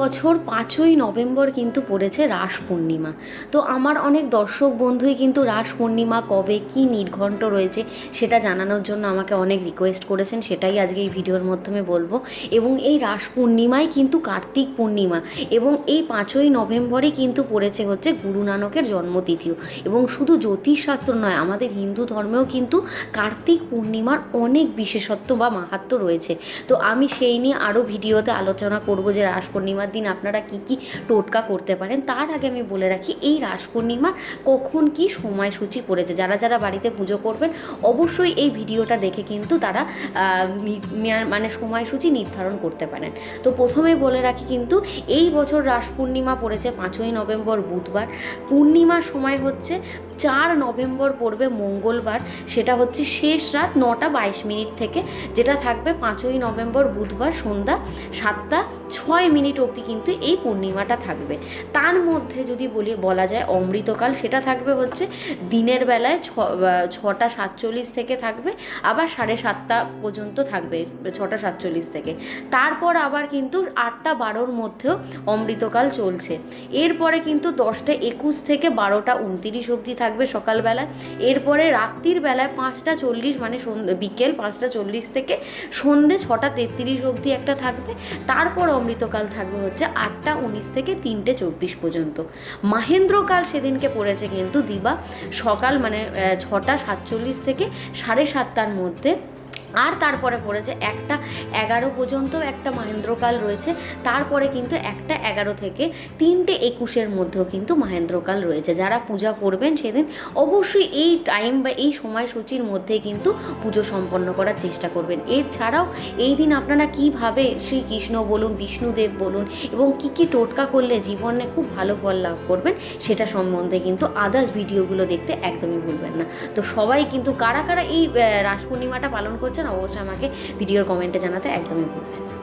বছর পাঁচই নভেম্বর কিন্তু পড়েছে রাস পূর্ণিমা। তো আমার অনেক দর্শক বন্ধুই কিন্তু রাস পূর্ণিমা কবে কি নির্ঘণ্ট রয়েছে সেটা জানানোর জন্য আমাকে অনেক রিকোয়েস্ট করেছেন, সেটাই আজকে এই ভিডিওর মাধ্যমে বলব। এবং এই রাস পূর্ণিমায় কিন্তু কার্তিক পূর্ণিমা এবং এই পাঁচই নভেম্বরে কিন্তু পড়েছে হচ্ছে গুরু নানকের জন্মতিথিও। এবং শুধু জ্যোতিষশাস্ত্র নয়, আমাদের হিন্দু ধর্মেও কিন্তু কার্তিক পূর্ণিমার অনেক বিশেষত্ব বা মাহাত্ম্য রয়েছে। তো আমি সেই নিয়ে আরও ভিডিওতে আলোচনা করব যে রাস পূর্ণিমার দিন আপনারা কি কি টোটকা করতে পারেন, তার আগে আমি বলে রাখি এই রাস পূর্ণিমা কখন কি সময়সূচি পড়েছে। যারা যারা বাড়িতে পুজো করবেন, অবশ্যই এই ভিডিওটা দেখে কিন্তু তারা মানে সময়সূচি নির্ধারণ করতে পারেন। তো প্রথমেই বলে রাখি কিন্তু, এই বছর রাস পূর্ণিমা পড়েছে পাঁচই নভেম্বর বুধবার। পূর্ণিমার সময় হচ্ছে চার নভেম্বর পড়বে মঙ্গলবার, সেটা হচ্ছে শেষ রাত নটা বাইশ মিনিট থেকে, যেটা থাকবে পাঁচই নভেম্বর বুধবার সন্ধ্যা সাতটা ছয় মিনিট অবধি কিন্তু এই পূর্ণিমাটা থাকবে। তার মধ্যে যদি বলি, বলা যায় অমৃতকাল, সেটা থাকবে হচ্ছে দিনের বেলায় ছটা সাতচল্লিশ থেকে থাকবে, আবার সাড়ে সাতটা পর্যন্ত থাকবে, ছটা সাতচল্লিশ থেকে। তারপর আবার কিন্তু আটটা বারোর মধ্যেও অমৃতকাল চলছে। এরপরে কিন্তু দশটা একুশ থেকে বারোটা উনতিরিশ অবধি থাকবে। সকালবেলায় এরপরে রাত্রির বেলায় পাঁচটা চল্লিশ মানে বিকেল পাঁচটা চল্লিশ থেকে সন্ধে ছটা তেত্রিশ অবধি একটা থাকবে। তারপর অমৃতকাল থাকবে হচ্ছে আটটা উনিশ থেকে তিনটে চব্বিশ পর্যন্ত। মাহেন্দ্রকাল সেদিনকে পড়েছে কিন্তু দিবা। সকাল মানে ছটা সাতচল্লিশ থেকে সাড়ে সাতটার মধ্যে আর তারপরে পড়েছে একটা এগারো পর্যন্ত একটা মাহেন্দ্রকাল রয়েছে। তারপরে কিন্তু একটা এগারো থেকে তিনটে একুশের মধ্যেও কিন্তু মাহেন্দ্রকাল রয়েছে। যারা পূজা করবেন সেদিন অবশ্যই এই টাইম বা এই সময়সূচির মধ্যে কিন্তু পুজো সম্পন্ন করার চেষ্টা করবেন। এছাড়াও এই দিন আপনারা কীভাবে শ্রীকৃষ্ণ বলুন, বিষ্ণুদেব বলুন এবং কি কি টোটকা করলে জীবনে খুব ভালো ফল লাভ করবেন সেটা সম্বন্ধে কিন্তু আদার্স ভিডিওগুলো দেখতে একদমই ভুলবেন না। তো সবাই কিন্তু কারা কারা এই রাস পূর্ণিমাটা পালন অবশ্যই আমাকে ভিডিওর কমেন্টে জানাতে একদমই ভুলবেন না।